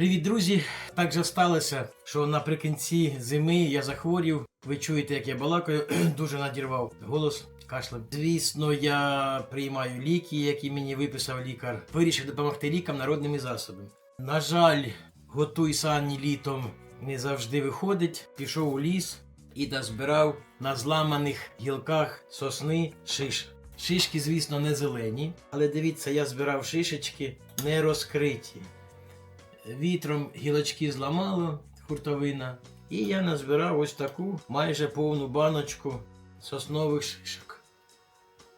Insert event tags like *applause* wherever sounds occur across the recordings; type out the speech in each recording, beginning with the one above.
Привіт, друзі! Так же сталося, що наприкінці зими я захворів. Ви чуєте, як я балакаю, *clears throat* дуже надірвав голос. Кашлем. Звісно, я приймаю ліки, які мені виписав лікар. Вирішив допомогти лікам народними засобами. На жаль, готуй сані літом не завжди виходить. Пішов у ліс і дозбирав на зламаних гілках сосни шиш. Шишки, звісно, не зелені, але дивіться, я збирав шишечки не розкриті. Вітром гілочки зламало, хуртовина, і я назбирав ось таку майже повну баночку соснових шишок.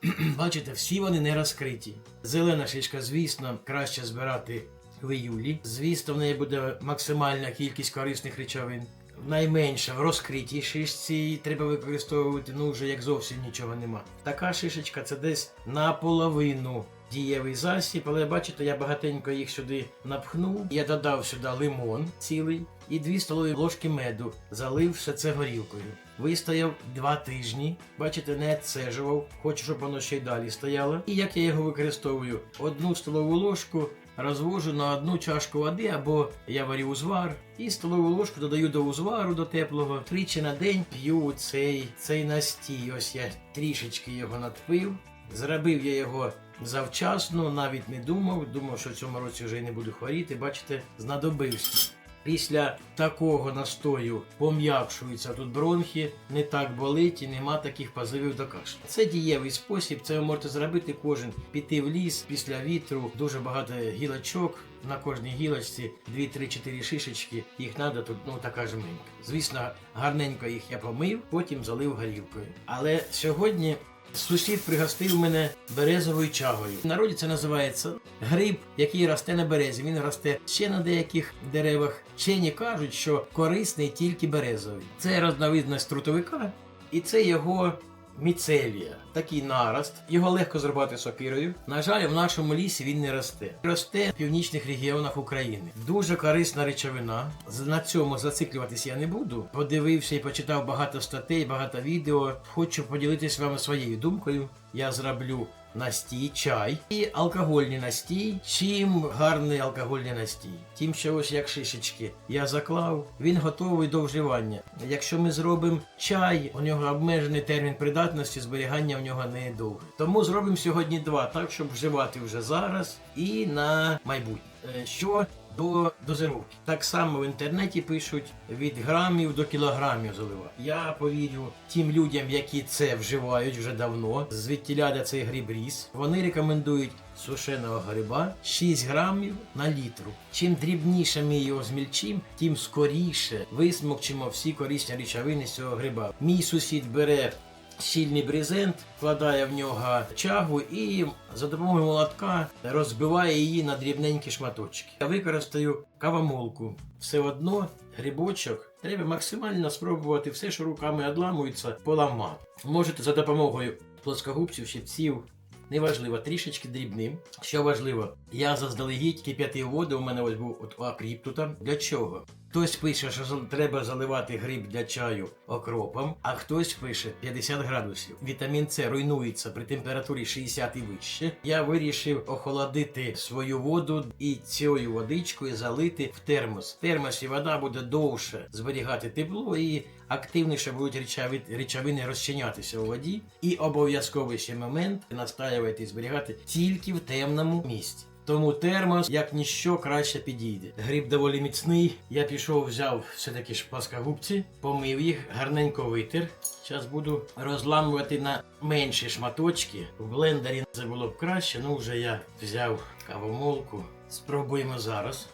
*clears throat* Бачите, всі вони не розкриті. Зелена шишка, звісно, краще збирати в іюлі. Звісно, в неї буде максимальна кількість корисних речовин. Найменше в розкритій шишці треба використовувати, ну вже як зовсім нічого нема. Така шишечка це десь наполовину дієвий засіб, але бачите, я багатенько їх сюди напхнув. Я додав сюди лимон цілий і 2 столові ложки меду, залив все це горілкою. Вистояв два тижні. Бачите, не відсежував, хочу, щоб воно ще й далі стояло. І як я його використовую? Одну столову ложку розвожу на одну чашку води, або я варю узвар, і столову ложку додаю до узвару до теплого. Тричі на день п'ю цей, цей настій. Ось я трішечки його надпив. Зробив я його завчасно, навіть не думав. Думав, що цьому році вже й не буду хворіти. Бачите, знадобився. Після такого настою пом'якшуються тут бронхи, не так болить і нема таких позивів до кашлю. Це дієвий спосіб, це ви можете зробити кожен. Піти в ліс після вітру, дуже багато гілочок. На кожній гілочці 2-3-4 шишечки, їх треба тут ну така жменька. Звісно, гарненько їх я помив, потім залив горілкою. Але сьогодні Сусід пригостив мене березовою чагою. В народі це називається гриб, який росте на березі. Він росте ще на деяких деревах. Вчені кажуть, що корисний тільки березовий. Це розновидність трутовика, і це його міцелія, такий нарост. Його легко зробити сокирою. На жаль, в нашому лісі він не росте. Росте в північних регіонах України. Дуже корисна речовина. На цьому зациклюватись я не буду. Подивився і почитав багато статей, багато відео. Хочу поділитися з вами своєю думкою. Я зроблю настій, чай і алкогольний настій. Чим гарний алкогольний настій? Тим, що ось як шишечки я заклав, він готовий до вживання. Якщо ми зробимо чай, у нього обмежений термін придатності, зберігання в нього не довге. Тому зробимо сьогодні два, так щоб вживати вже зараз і на майбутнє. Е, Що до дозировки. Так само в інтернеті пишуть від грамів до кілограмів заливати. Я повірю тим людям, які це вживають вже давно, звідтіля де цей гриб ріс. Вони рекомендують сушеного гриба 6 грамів на літру. Чим дрібніше ми його змільчимо, тим скоріше висмокчимо всі корисні речовини з цього гриба. Мій сусід бере щільний брезент, вкладає в нього чагу і за допомогою молотка розбиває її на дрібненькі шматочки. Я використаю кавомолку. Все одно грибочок треба максимально спробувати все, що руками одламується, поламати. Можете за допомогою плоскогубців, щипців. Неважливо, трішечки дрібним. Що важливо, я заздалегідь кип'ятив воду, у мене ось був от окріп тут. Для чого? Хтось пише, що треба заливати гриб для чаю окропом, а хтось пише 50 градусів. Вітамін С руйнується при температурі 60 і вище. Я вирішив охолодити свою воду і цією водичкою залити в термос. В термосі вода буде довше зберігати тепло і активніше будуть речови- речовини розчинятися у воді. І обов'язковий ще момент настаювати і зберігати тільки в темному місці. Тому термос, як ніщо, краще підійде. Гриб доволі міцний. Я пішов, взяв все-таки ж паскагубці, помив їх, гарненько витер. Зараз буду розламувати на менші шматочки. В блендері це було б краще, ну вже я взяв кавомолку. Спробуємо зараз.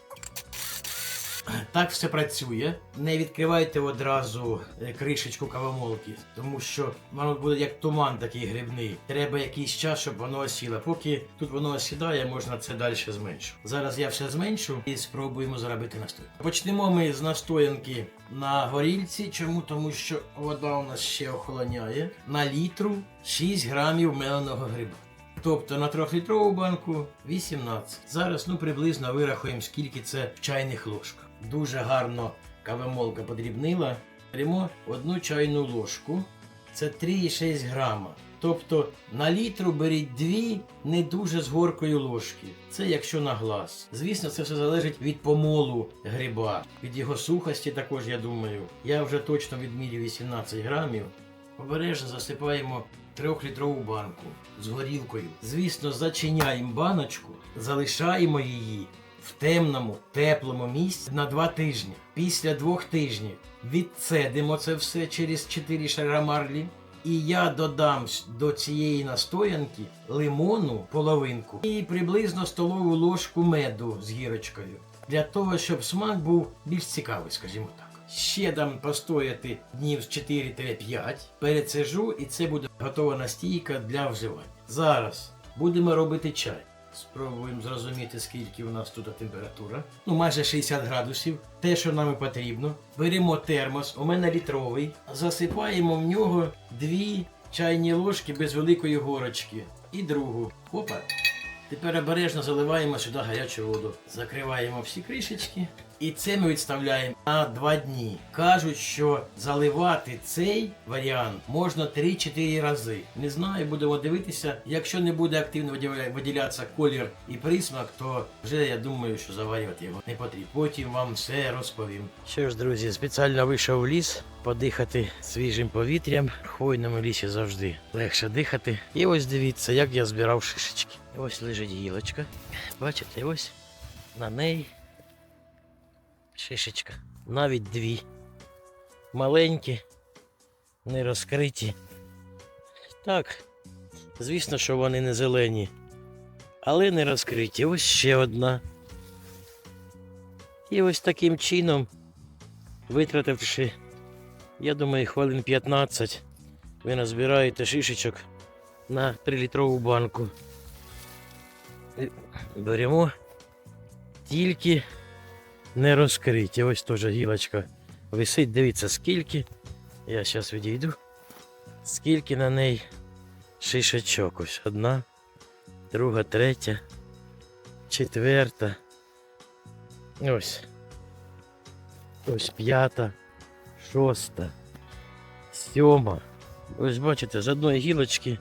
*clears throat* Так все працює. Не відкривайте одразу е, кришечку кавомолки, тому що воно буде як туман такий грибний. Треба якийсь час, щоб воно осіло. Поки тут воно осідає, можна це далі зменшити. Зараз я все зменшу і спробуємо зробити настой. Почнемо ми з настоянки на горільці. Чому? Тому що вода у нас ще охолоняє. На літру 6 грамів меленого гриба. Тобто на трьохлітрову банку 18. Зараз ну приблизно вирахуємо, скільки це в чайних ложках. Дуже гарно кавомолка подрібнила. Беремо одну чайну ложку. Це 3,6 грама. Тобто на літру беріть дві не дуже з горкою ложки. Це якщо на глаз. Звісно, це все залежить від помолу гриба, від його сухості також, я думаю. Я вже точно відмірю 18 грамів. Обережно засипаємо трьохлітрову банку з горілкою. Звісно, зачиняємо баночку, залишаємо її в темному, теплому місці на два тижні. Після двох тижнів відцедимо це все через 4 шара марлі. І я додам до цієї настоянки лимону половинку і приблизно столову ложку меду з гірочкою. Для того, щоб смак був більш цікавий, скажімо так. Ще дам постояти днів з 4-5, перецежу, і це буде готова настійка для вживання. Зараз будемо робити чай. Спробуємо зрозуміти, скільки у нас тут температура. Ну, майже 60 градусів. Те, що нам потрібно. Беремо термос, у мене літровий. Засипаємо в нього дві чайні ложки без великої горочки. І другу. Опа. Тепер обережно заливаємо сюди гарячу воду. Закриваємо всі кришечки. І це ми відставляємо на 2 дні. Кажуть, що заливати цей варіант можна 3-4 рази. Не знаю, будемо дивитися. Якщо не буде активно виділятися колір і присмак, то вже я думаю, що заварювати його не потрібно. Потім вам все розповім. Що ж, друзі, спеціально вийшов в ліс подихати свіжим повітрям. В хвойному лісі завжди легше дихати. І ось дивіться, як я збирав шишечки. Ось лежить гілочка. Бачите, ось на неї шишечка. Навіть дві. Маленькі, не розкриті. Так, звісно, що вони не зелені, але не розкриті. Ось ще одна. І ось таким чином, витративши, я думаю, хвилин 15, ви назбираєте шишечок на 3-літрову банку. Беремо тільки не розкриті. Ось теж гілочка висить. Дивіться, скільки. Я зараз відійду. Скільки на неї шишечок. Ось одна, друга, третя, четверта. Ось. Ось п'ята, шоста, сьома. Ось бачите, з одної гілочки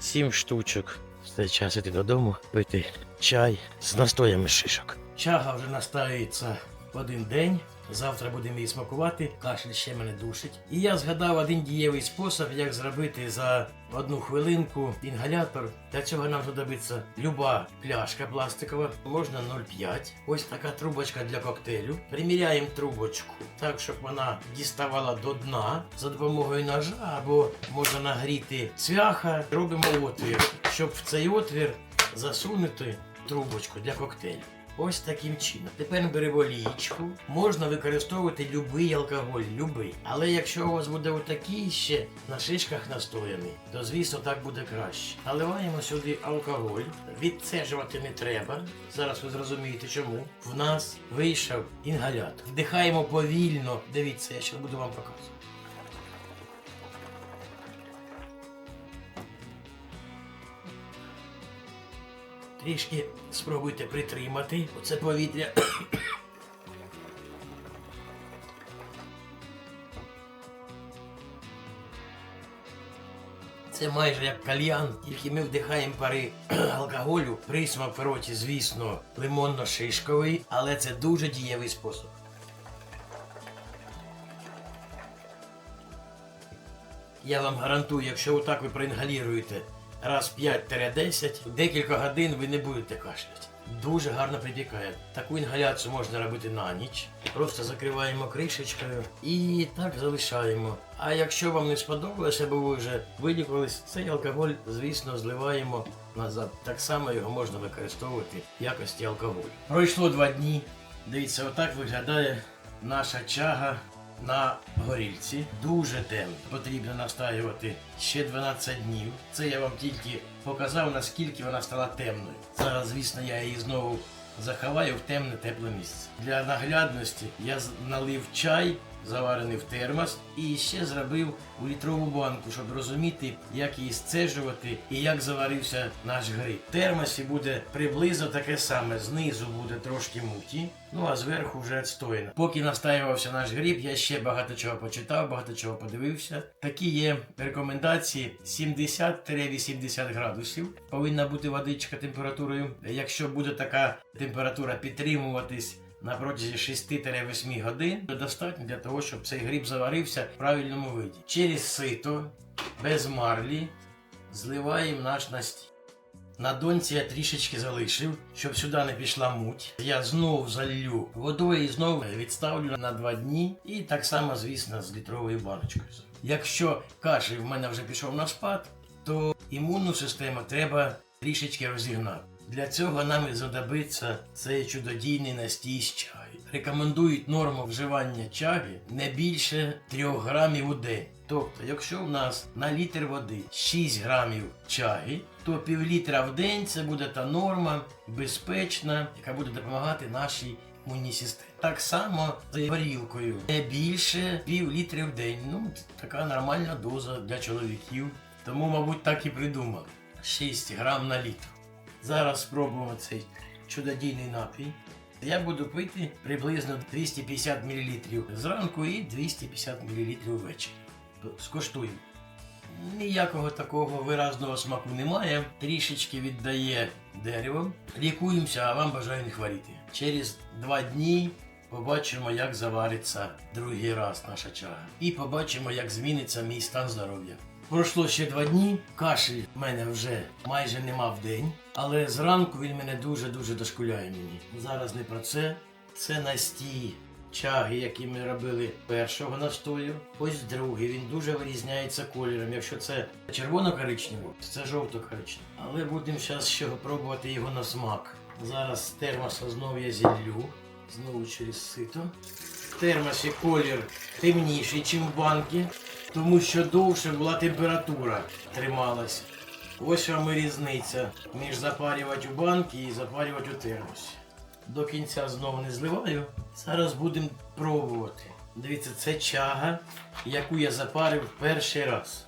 сім штучок. Все час іти додому пити чай з настоями шишок. Чага вже настаюється в один день. Завтра будемо її смакувати. Кашель ще мене душить. І я згадав один дієвий спосіб, як зробити за одну хвилинку інгалятор. Для цього нам знадобиться люба пляшка пластикова, можна 0,5. Ось така трубочка для коктейлю. Приміряємо трубочку так, щоб вона діставала до дна за допомогою ножа або можна нагріти цвяха. Робимо отвір, щоб в цей отвір засунути трубочку для коктейлю. Ось таким чином. Тепер беремо лічку. Можна використовувати будь-який алкоголь, любий. Але якщо у вас буде отакий ще на шишках настояний, то звісно так буде краще. Наливаємо сюди алкоголь. Відцежувати не треба. Зараз ви зрозумієте чому. В нас вийшов інгалятор. Вдихаємо повільно. Дивіться, я ще буду вам показувати. Трішки спробуйте притримати оце повітря. Це майже як кальян, тільки ми вдихаємо пари алкоголю, присмак в роті, звісно, лимонно-шишковий, але це дуже дієвий спосіб. Я вам гарантую, якщо отак ви проінгаліруєте раз 5-10, декілька годин ви не будете кашляти. Дуже гарно припікає. Таку інгаляцію можна робити на ніч. Просто закриваємо кришечкою і так залишаємо. А якщо вам не сподобалося, бо ви вже вилікувались, цей алкоголь, звісно, зливаємо назад. Так само його можна використовувати в якості алкоголю. Пройшло два дні. Дивіться, отак виглядає наша чага на горільці. Дуже темно. Потрібно настаювати ще 12 днів. Це я вам тільки показав, наскільки вона стала темною. Зараз, звісно, я її знову заховаю в темне тепле місце. Для наглядності я налив чай заварений в термос, і ще зробив у літрову банку, щоб розуміти, як її сцежувати і як заварився наш гриб. В термосі буде приблизно таке саме. Знизу буде трошки муті, ну а зверху вже відстояно. Поки настаювався наш гриб, я ще багато чого почитав, багато чого подивився. Такі є рекомендації 70-80 градусів. Повинна бути водичка температурою. Якщо буде така температура підтримуватись на протязі 6-8 годин, достатньо для того, щоб цей гриб заварився в правильному виді. Через сито, без марлі, зливаємо наш настій. На донці я трішечки залишив, щоб сюди не пішла муть. Я знов залью водою і знову відставлю на 2 дні. І так само, звісно, з літровою баночкою. Якщо кашель в мене вже пішов на спад, то імунну систему треба трішечки розігнати. Для цього нам і знадобиться цей чудодійний настій з чаю. Рекомендують норму вживання чаги не більше 3 грамів у день. Тобто, якщо в нас на літр води 6 грамів чаги, то пів літра в день це буде та норма безпечна, яка буде допомагати нашій імунній системі. Так само з горілкою не більше пів літри в день. Ну, така нормальна доза для чоловіків. Тому, мабуть, так і придумали. 6 грам на літр. Зараз спробуємо цей чудодійний напій. Я буду пити приблизно 250 мл зранку і 250 мл ввечері. Скоштуємо. Ніякого такого виразного смаку немає. Трішечки віддає деревом. Лікуємося, а вам бажаю не хворіти. Через два дні побачимо, як завариться другий раз наша чага. І побачимо, як зміниться мій стан здоров'я. Пройшло ще два дні. Кашель в мене вже майже нема в день, але зранку він мене дуже-дуже дошкуляє мені. Зараз не про це. Це настій чаги, які ми робили першого настою. Ось другий. Він дуже вирізняється кольором. Якщо це червоно-коричневий, то це жовто-коричневий. Але будемо зараз ще пробувати його на смак. Зараз з термоса знову я зіллю. Знову через сито. В термосі колір темніший, ніж в банки, тому що довше була температура трималась. Ось вам і різниця між запарювати у банки і запарювати у термосі. До кінця знову не зливаю. Зараз будемо пробувати. Дивіться, це чага, яку я запарив перший раз.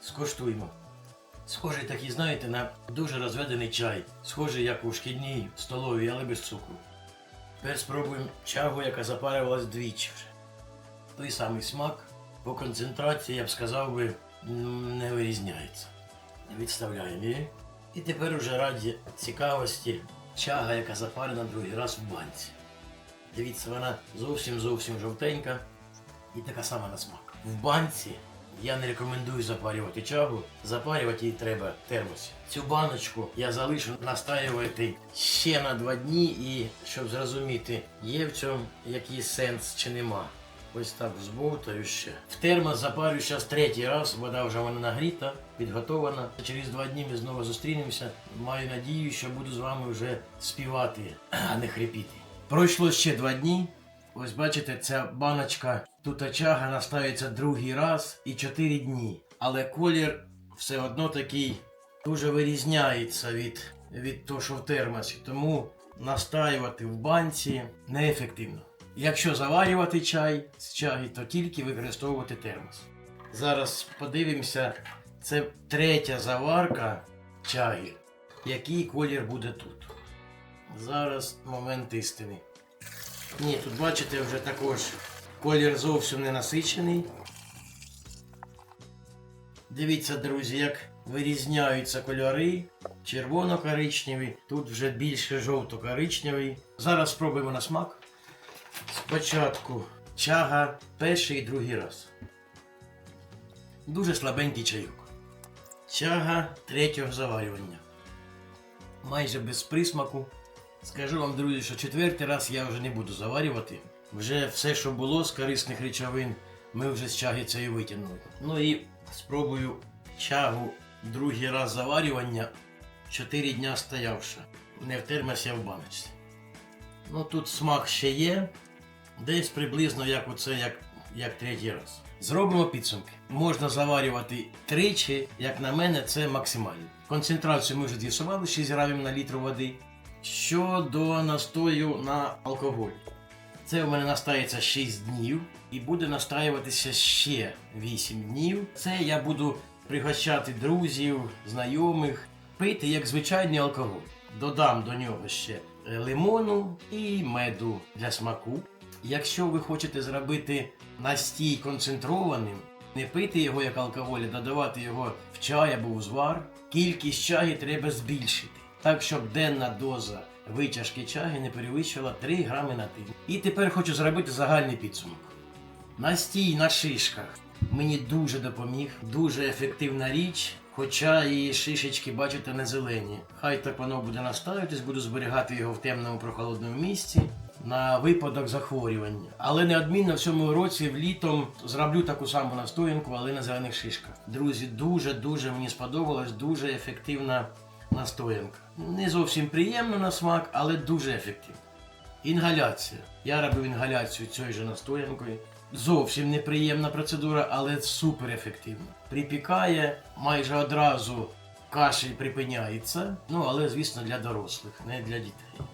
Скуштуємо. Схожий такий, знаєте, на дуже розведений чай. Схожий, як у шкідній столовій, але без цукру. Тепер спробуємо чагу, яка запарювалась двічі вже. Той самий смак. По концентрації, я б сказав би, не вирізняється. Відставляємо її. І тепер уже раді цікавості чага, яка запарена другий раз в банці. Дивіться, вона зовсім зовсім жовтенька і така сама на смак. В банці я не рекомендую запарювати чагу, запарювати її треба в термосі. Цю баночку я залишу настаювати ще на два дні, і щоб зрозуміти, є в цьому якийсь сенс чи нема. Ось так збовтаю ще. В термос запарю зараз третій раз, вода вже вона нагріта, підготована. Через два дні ми знову зустрінемося. Маю надію, що буду з вами вже співати, а не хрипіти. Пройшло ще два дні. Ось бачите, ця баночка тут чага наставиться другий раз і чотири дні. Але колір все одно такий дуже вирізняється від, від того, що в термосі. Тому настаювати в банці неефективно. Якщо заварювати чай з чаги, то тільки використовувати термос. Зараз подивимося, це третя заварка чаги. Який колір буде тут? Зараз момент істини. Ні, тут бачите вже також колір зовсім не насичений. Дивіться, друзі, як вирізняються кольори. Червоно-коричневий, тут вже більше жовто-коричневий. Зараз спробуємо на смак. Спочатку чага перший і другий раз. Дуже слабенький чайок. Чага третього заварювання. Майже без присмаку. Скажу вам, друзі, що четвертий раз я вже не буду заварювати. Вже все, що було з корисних речовин, ми вже з чаги цієї витягнули. Ну і спробую чагу другий раз заварювання 4 дня стоявши. Не в термосі, а в баночці. Ну тут смак ще є. Десь приблизно як оце, як, як третій раз. Зробимо підсумки. Можна заварювати тричі, як на мене, це максимально. Концентрацію ми вже з'ясували 6 грамів на літр води. Щодо настою на алкоголь. Це у мене настається 6 днів і буде настаюватися ще 8 днів. Це я буду пригощати друзів, знайомих, пити як звичайний алкоголь. Додам до нього ще е, лимону і меду для смаку. Якщо ви хочете зробити настій концентрованим, не пити його як алкоголь, а додавати його в чай або в звар, кількість чаю треба збільшити, так щоб денна доза витяжки чаю не перевищила 3 грами на тиждень. І тепер хочу зробити загальний підсумок. Настій на шишках мені дуже допоміг, дуже ефективна річ. Хоча і шишечки, бачите, не зелені. Хай так воно буде настоюватись, буду зберігати його в темному прохолодному місці на випадок захворювання. Але неодмінно в цьому році влітом зроблю таку саму настоянку, але на зелених шишках. Друзі, дуже дуже мені сподобалась, дуже ефективна настоянка. Не зовсім приємно на смак, але дуже ефективна. Інгаляція. Я робив інгаляцію цією же настоянкою. Зовсім неприємна процедура, але супер ефективна. Припікає майже одразу кашель припиняється. Ну, але звісно для дорослих, не для дітей.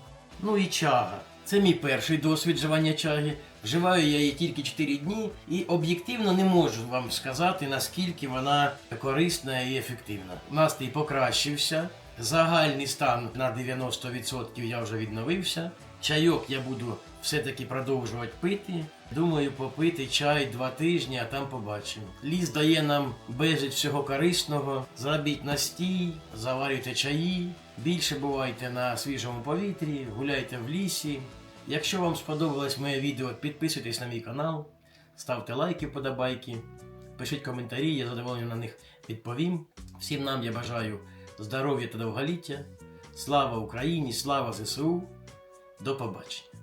Ну і чага. Це мій перший досвід вживання чаги. Вживаю я її тільки 4 дні і об'єктивно не можу вам сказати, наскільки вона корисна і ефективна. Настрій покращився. Загальний стан на 90% я вже відновився. Чайок я буду все-таки продовжувати пити. Думаю, попити чай два тижні, а там побачимо. Ліс дає нам безліч всього корисного. Зробіть настій, заварюйте чаї, більше бувайте на свіжому повітрі, гуляйте в лісі. Якщо вам сподобалось моє відео, підписуйтесь на мій канал, ставте лайки, подобайки, пишіть коментарі, я задоволений на них відповім. Всім нам я бажаю здоров'я та довголіття. Слава Україні, слава ЗСУ. До побачення.